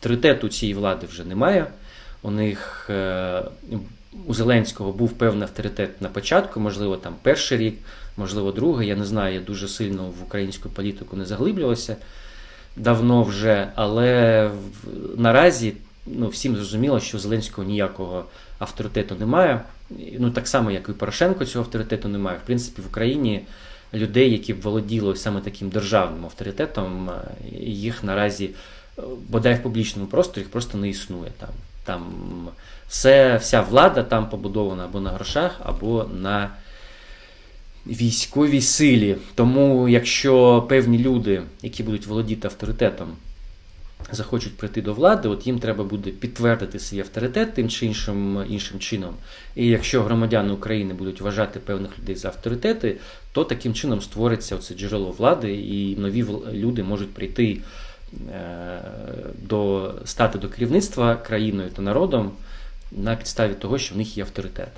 авторитету цієї влади вже немає. У них е, у Зеленського був певний авторитет на початку, можливо, там перший рік, можливо, другий. Я не знаю, я дуже сильно в українську політику не заглиблювався давно вже, але наразі ну, всім зрозуміло, що Зеленського ніякого авторитету немає. Ну, так само, як і Порошенко цього авторитету немає. В принципі, в Україні людей, які б володіли саме таким державним авторитетом, е, їх наразі, бодай в публічному просторі, їх просто не існує там. Там все, вся влада там побудована або на грошах, або на військовій силі. Тому, якщо певні люди, які будуть володіти авторитетом, захочуть прийти до влади, от їм треба буде підтвердити свій авторитет тим чи іншим, іншим чином. І якщо громадяни України будуть вважати певних людей за авторитети, то таким чином створиться оце джерело влади, і нові люди можуть прийти до стати до керівництва країною та народом на підставі того, що в них є авторитет.